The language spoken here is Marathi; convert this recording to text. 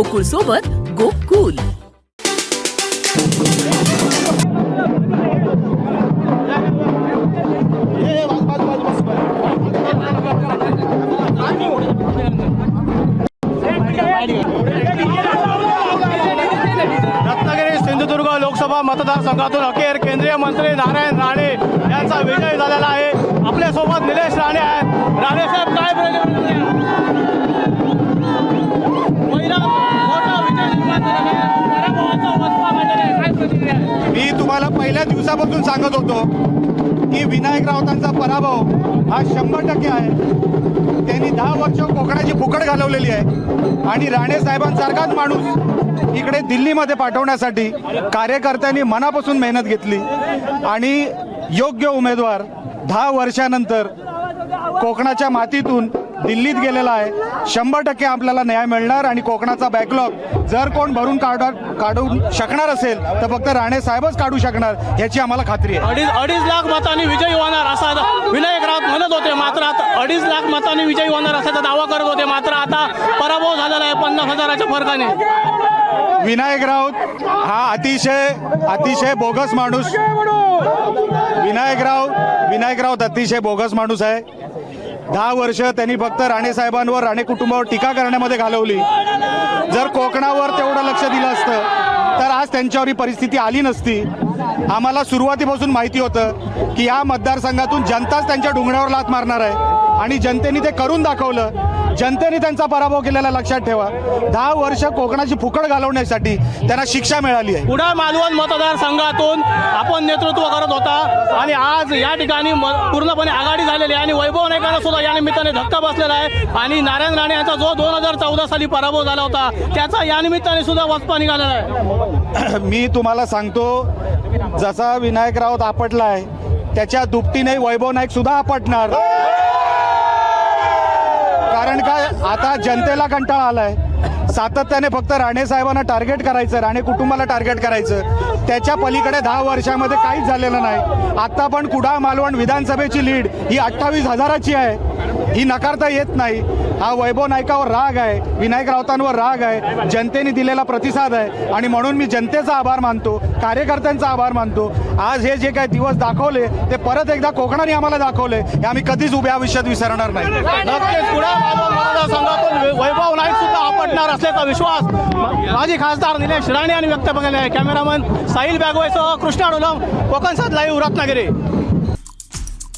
गोकुळ सोबत गोकुल. रत्नागिरी सिंधुदुर्ग लोकसभा मतदारसंघातून अखेर केंद्रीय मंत्री नारायण राणे यांचा विजय झालेला आहे. आपल्यासोबत निलेश राणे आहेत. राणे साहेब काय मी तुम्हाला पहिल्या दिवसापासून सांगत होतो की विनायक राऊतांचा पराभव हा शंभर टक्के आहे. त्यांनी दहा वर्ष कोकणाची फुकट घालवलेली आहे. आणि राणे साहेबांसारखाच माणूस इकडे दिल्लीमध्ये पाठवण्यासाठी कार्यकर्त्यांनी मनापासून मेहनत घेतली. आणि योग्य उमेदवार दहा वर्षानंतर कोकणाच्या मातीतून दिल्लीत गेलेला आहे. शंभर टक्के आपल्याला न्याय मिळणार आणि कोकणाचा बॅकलॉग जर कोण भरून काढ काढू शकणार असेल तर फक्त राणे साहेबच काढू शकणार ह्याची आम्हाला खात्री आहे. अडीच अडीच लाख मतांनी विजयी होणार असा विनायक राऊत म्हणत होते मात्र आता अडीच लाख मतांनी विजयी होणार असाचा दावा करत होते मात्र आता पराभव झालेला आहे पन्नास हजाराच्या फरकाने. विनायक राऊत हा अतिशय अतिशय बोगस माणूस. विनायक राऊत विनायक राऊत अतिशय बोगस माणूस आहे. दहा वर्ष त्यांनी फक्त राणे साहेबांवर राणे कुटुंबावर टीका करण्यामध्ये घालवली. जर कोकणावर तेवढं लक्ष दिलं असतं तर आज त्यांच्यावर ही परिस्थिती आली नसती. आम्हाला सुरुवातीपासून माहिती होतं की या मतदारसंघातून जनताच त्यांच्या डोंगरावर लात मारणार आहे. आणि जनतेने ते करून दाखवलं. जनतेने त्यांचा पराभव केलेला लक्षात ठेवा. दहा वर्ष कोकणाची फुकट घालवण्यासाठी त्यांना शिक्षा मिळाली आहे. कुडाळ मालवण मतदारसंघातून आपण नेतृत्व करत होता आणि आज या ठिकाणी म- पूर्णपणे आघाडी झालेली आहे आणि वैभव नाईकांना सुद्धा या निमित्ताने धक्का बसलेला आहे. आणि नारायण राणे यांचा जो दोन हजार चौदा साली पराभव झाला होता त्याचा या निमित्ताने सुद्धा वचपा निघालेला आहे. मी तुम्हाला सांगतो जसा विनायक राऊत आपटलाय त्याच्या दुपटीने वैभव नाईक सुद्धा आपटणार कारण काय आता जनतेला कंटाळा आलाय. सातत्याने फक्त राणे साहेबांना टार्गेट करायचं राणे कुटुंबाला टार्गेट करायचं. त्याच्या पलीकडे दहा वर्षामध्ये काहीच झालेलं नाही. आता पण कुडाळ मालवण विधानसभेची लीड ही अठ्ठावीस हजाराची आहे. ही नकारता येत नाही. हा वैभव नायकावर राग आहे विनायक राऊतांवर राग आहे जनतेने दिलेला प्रतिसाद आहे आणि म्हणून मी जनतेचा आभार मानतो कार्यकर्त्यांचा आभार मानतो. आज हे जे काही दिवस दाखवले ते परत एकदा कोकणाने आम्हाला दाखवले हे आम्ही कधीच उभ्या आयुष्यात विसरणार नाही. वैभव नाईक सुद्धा आपटणार असल्याचा विश्वास माजी खासदार निलेश राणे यांनी व्यक्त केला आहे. कॅमेरामन साहिल बॅगवेसह कृष्णा डोलम कोकणसात लाईव्ह रत्नागिरी.